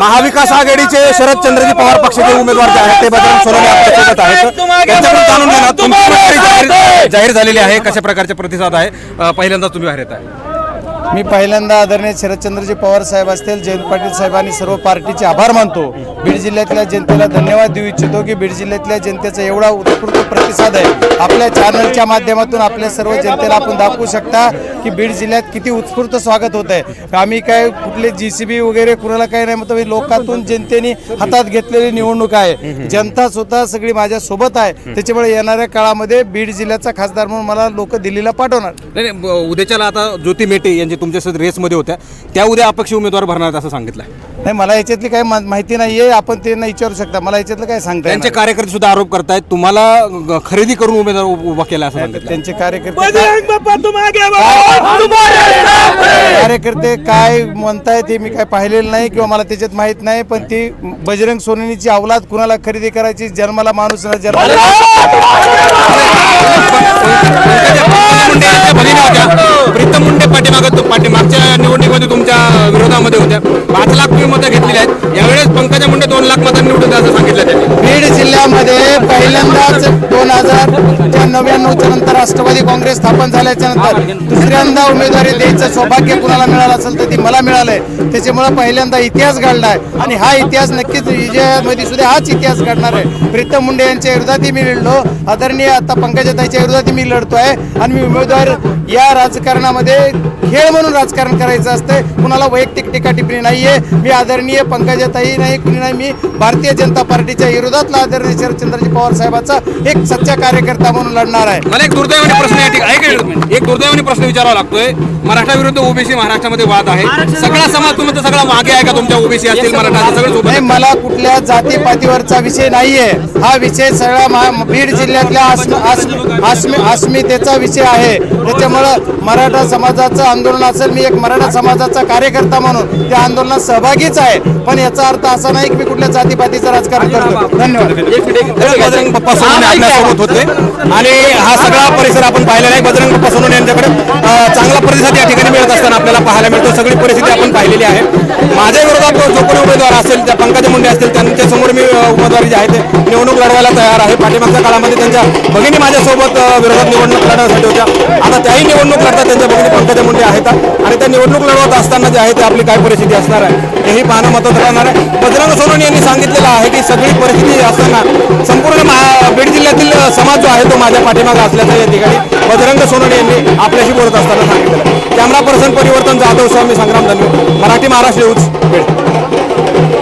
महाविकास आघाडीचे शरदचंद्रजी पवार पक्षाचे उमेदवार जे आहेत ते बजरंग सोनवणे आपल्यासोबत आहेत. त्यांच्याकडून जाणून घेणार तुमची जाहीर जाहीर झालेली आहे कशा प्रकारचे प्रतिसाद आहे? पहिल्यांदा तुम्ही बाहेर येत आहे. मी पहिल्यांदा आदरणीय शरदचंद्रजी पवार साहेब असतील जयंत पाटील साहेबांनी सर्व पार्टीचे आभार मानतो. बीड जिल्ह्यातल्या जनतेला धन्यवाद देऊ इच्छितो की बीड जिल्ह्यातल्या जनतेचा एवढा उत्स्फूर्त प्रतिसाद आहे. आपल्या चॅनलच्या माध्यमातून आपल्या सर्व जनतेला आपण दाखवू शकता की बीड जिल्ह्यात किती उत्स्फूर्त स्वागत होत आहे. आम्ही काय कुठले जी सी बी वगैरे कुणाला काही नाही म्हणतो लोकातून जनतेने हातात घेतलेली निवडणूक आहे. जनता स्वतः सगळी माझ्या सोबत आहे. त्याच्यामुळे येणाऱ्या काळामध्ये बीड जिल्ह्याचा खासदार म्हणून मला लोक दिल्लीला पाठवणार. उद्याच्याला आता ज्योती मेटे यांची तुमच्या रेसमध्ये होत्या त्या उद्या अपक्ष उमेदवार भरणार असं सांगितलं नाही मला याच्यातली काही मा- माहिती नाहीये आपण त्यांना विचारू शकता. मला याच्यातलं काय सांगता त्यांचे कार्यकर्ते सुद्धा आरोप करतायत तुम्हाला खरेदी करून उमेदवार उ- उभा केला असं नाही. सांगितलं. त्यांचे कार्यकर्ते कार्यकर्ते काय म्हणतायत हे मी काय पाहिलेलं नाही किंवा मला त्याच्यात माहीत नाही पण ती बजरंग सोननीची अवलाद कुणाला खरेदी करायची जन्माला माणूस न जन्माला पाटील मागच्या निवडणुकीमध्ये तुमच्या विरोधामध्ये होत्या. पाच लाख तुम्ही मतं घेतलेली आहेत. यावेळेस पंकजा मुंडे दोन लाख मतं निवडून असं सांगितलं त्यांनी. बीड जिल्ह्यामध्ये पहिल्यांदाच दोन हजार नव्याण्णवच्या नंतर राष्ट्रवादी काँग्रेस स्थापन झाल्याच्यानंतर दुसऱ्यांदा उमेदवारी द्यायचं सौभाग्य कुणाला मिळालं असेल तर ती मला मिळालंय. त्याच्यामुळे पहिल्यांदा इतिहास घडलाय. आणि हा इतिहास नक्कीच विजयामध्ये सुद्धा हाच इतिहास घडणार आहे. प्रीतम मुंडे यांच्या विरोधातही मी लढलो. आदरणीय आता पंकजाताईच्या विरोधातही मी लढतोय. आणि मी उमेदवार या राजकारणामध्ये खेळ म्हणून राजकारण करायचं असतंय. कुणाला वैयक्तिक टीका टिप्पणी नाहीये. मी आदरणीय पंकजाताई नाही कुणी नाही. मी भारतीय जनता पार्टीच्या विरोधातला आदरणीय शरदचंद्रजी पवार साहेबांचा एक सच्चा कार्यकर्ता म्हणून लढणार आहे. मला एक दुर्दैवाने प्रश्न दुर्दैवाने प्रश्न विचारावा लागतोय. मराठा विरुद्ध ओबीसी महाराष्ट्रामध्ये वाद आहे. सगळा समाज तुमचा सगळा मागे आहे का तुमच्या ओबीसी असतील मराठा सगळे नाही? मला कुठल्या जातीपातीवरचा विषय नाहीये. हा विषय सगळा बीड जिल्ह्यातल्या अस्म- अस्म- अस्मि- अस्मितेचा विषय आहे. त्याच्यामुळं मराठा समाजाचं आंदोलन असेल मी एक मराठा समाजाचा कार्यकर्ता म्हणून त्या आंदोलनात सहभागीच आहे. पण याचा अर्थ असा नाही की मी कुठल्या जातीपातीचं राजकारण करतो धन्यवाद. बजरंग बाप्पा सोनवणे आपल्यासोबत होते. आणि हा सगळा परिसर आपण पाहिलेला आहे. बजरंग बाप्पा सोनवणे यांच्याकडे चांगला प्रतिसाद या ठिकाणी मिळत असताना आपल्याला पाहायला मिळतो. सगळी परिस्थिती आपण पाहिलेली आहे. माझ्या विरोधात जो कोणी उमेदवार असेल त्या पंकज मुंडे असतील त्यांच्यासमोर मी उमेदवारी जी आहे ते निवडणूक लढवायला तयार आहे. पाठीमागच्या काळामध्ये त्यांच्या भगिनी माझ्यासोबत विरोधात निवडणूक लढवण्यासाठी होत्या. आता त्याही निवडणूक लढतात त्यांच्या भगिनी पंकज मुंडे आहेत. आणि त्या निवडणूक लढवत असताना जे आहे ते आपली काय परिस्थिती असणार आहे हेही पाहणं महत्त्वाचं राहणार आहे. बजरंग सोनवणे यांनी सांगितलेलं आहे की सगळी परिस्थिती असताना संपूर्ण महा- बीड जिल्ह्यातील समाज जो आहे तो माझ्या पाठीमागा असल्याचं या ठिकाणी बजरंग सोनवणे यांनी आपल्याशी बोलत असताना सांगितलं. कॅमेरा पर्सन परिवर्तन जाधव स्वामी संग्राम धन्यवाद मराठी महाराष्ट्र न्यूज